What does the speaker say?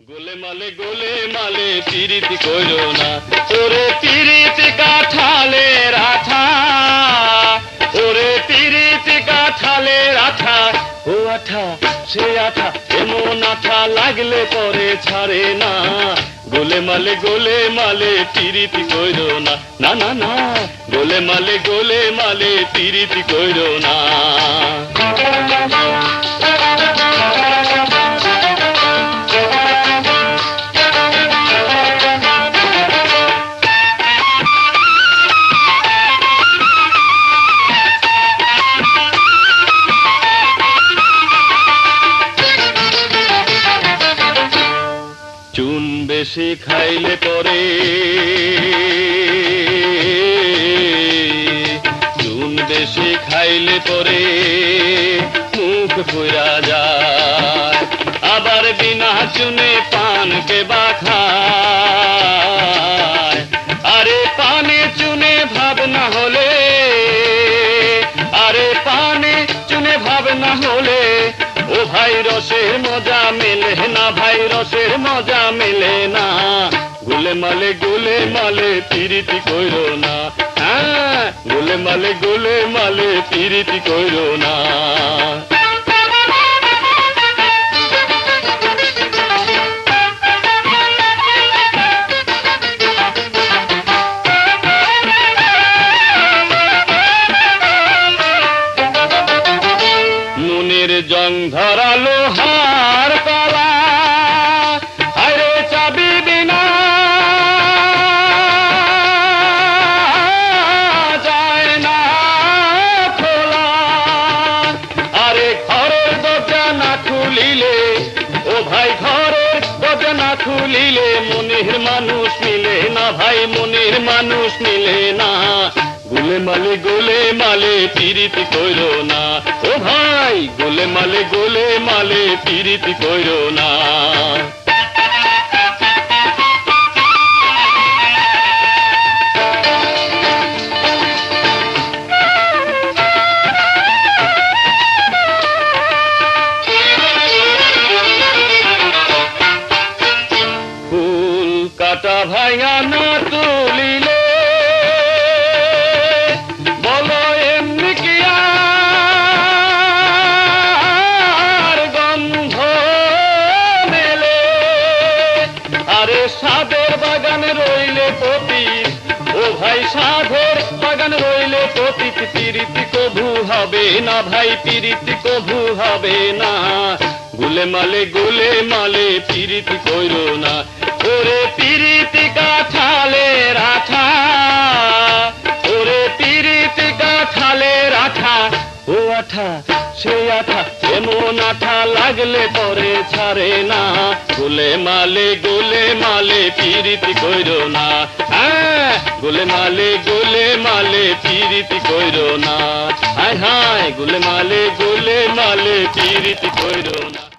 গোলে মালে গোলে মালে পিরিতি কইরো না। ওরে পিরিতি কাঠালে রাঠা, ওরে পিরিতি কাঠালে রাঠা। ও আঠা, সে আঠা, এমন আঠা লাগলে পরে ছাড়ে না। গোলে মালে গোলে মালে পিরিতি কইরো না। না না না, গোলে মালে গোলে মালে পিরিতি কইরো না। চুন বেশি খাইলে পরে। চুন বেশি খাইলে পরে মুখ পুরা যায়। আবার বিনা চুনে পানকে বা খায়। আরে পানে চুনে ভাব না হলে, আরে পানে চুনে ভাব না হলে ভাই রসের মজা মেলে না ভাই রসের মজা মেলে না। গুলে মালে গুলে মালে পিরিতি কইরো না। হ্যাঁ গুলে মালে গুলে মালে পিরিতি কইরো না। ও ভাই, ঘরের দরজা খুলিলে মনির মানুষ মিলে না ভাই, মনির মানুষ মিলে না। গুলে মালে গোলে মালে পিরিতি কইর না। ও ভাই, গোলে মালে গোলে মালে পিরিতি কইর না। কাটা ভাঙা না তুলিলে, বলো এমনি কি আর গন্ধ মেলে? আরে বাগান রইলে পতি ও ভাই সাধের বাগান রইলে পতি পিরিতি কভু হবে না ভাই, পিরিতি কভু হবে না। গুলে মালে গুলে মালে, পিরিতি কইরো না আঠা, সে আঠা, এমন আঠা লাগলে পরে ছাড়ে না। গোলে মালে গোলে মালে পিরিতি কইর না। হ্যাঁ গোলে মালে গোলে মালে পিরিতি কইর না। হায় হায়, গোলে মালে গোলে মালে পিরিতি কইর না।